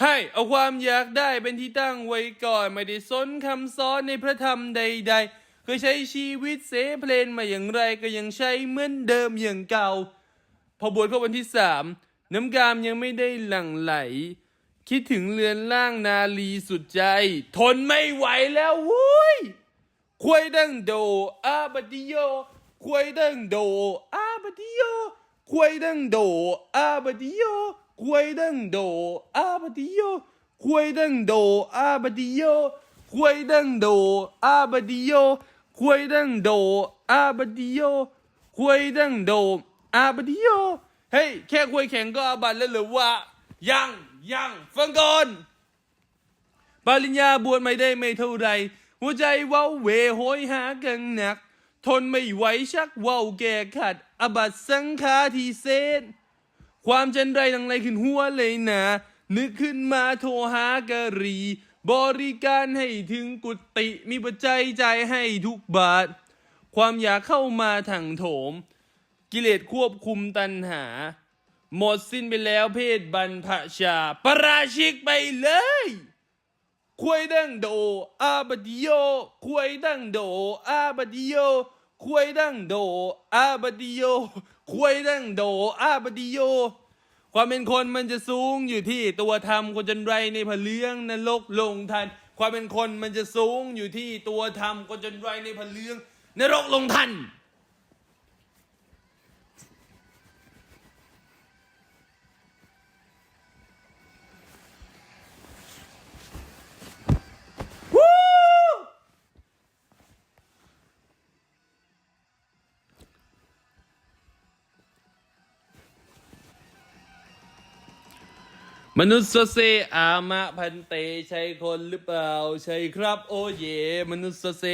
ให้เอาความอยากได้เป็นที่ตั้งไว้ก่อน ไม่ได้สนคำสอนในพระธรรมใด ๆ เคยใช้ชีวิตเสเพลนมาอย่างไรก็ยังใช้เหมือนเดิมอย่างเก่า พอบวชเข้าวันที่สามน้ำกามยังไม่ได้หลั่งไหล คิดถึงเรือนร่างนาลีสุดใจ ทนไม่ไหวแล้ววุ้ยควยดังโดอาบัดิโยควยดังโดอาบัดิโย cuidando, abadío, cuidando, abadío, cuidando, abadío, cuidando, abadío, cuidando, abadío, cuidando, abadío. เฮ้ยแค่คุยแข่งก็อาบัตแล้วหรือว่า ยังยังฟังก่อนปริญญาบวชไม่ได้ไม่เท่าไรหัวใจว้าเวโหยหากันหนัก ทนไม่ไหวชักว้าแก่ขัด อบัตสังฆาทีเซนความจันไรดังไรขึ้นหัวเลยนะนึกขึ้นมาโทรหากะรี บริการให้ถึงกุฏิมีปัจจัยใจให้ทุกบาท ความอยากเข้ามาถังโถม กิเลสควบคุมตัณหา หมดสิ้นไปแล้วเพศบรรพชา ประราชิกไปเลย ควยดังโดอาบดิโยควยดังโดอาบดิโยควยดังโดอาบดิโยควยดังโดอาบดิโยความเป็นคนมันจะสูงอยู่ที่ตัวธรรมคนจนไรในผเลี้ยงนรกลงทัน ความเป็นคนมันจะสูงอยู่ที่ตัวธรรมคนจนไรในผเลี้ยงนรกลงทัน มนุษย์เซอามะพันเตใช่คนหรือเปล่า ใช่ครับ โอเย มนุษย์เซ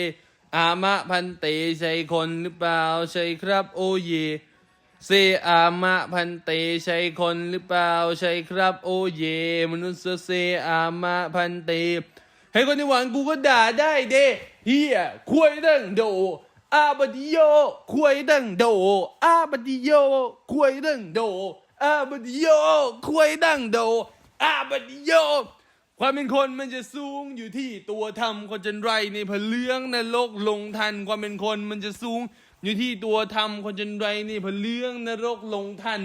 อามะพันเตใช่คนหรือเปล่า ใช่ครับ โอเยเซอามะพันเตใช่คนหรือเปล่า ใช่ครับ โอเย มนุษย์เซอามะพันเตให้คนในหวังกูก็ด่าได้เด้เฮียควยดังโดอาบดิโยควยดังโดอาบดิโยควยดังโด อาบัดโยควยดั้งโดอาบัดโยความเป็นคนมันจะสูงอยู่ที่ตัวทำคนจนไรในผเลื้องนรกลงทัน ความเป็นคนมันจะสูงอยู่ที่ตัวทำคนจนไรในผเลื้องนรกลงทัน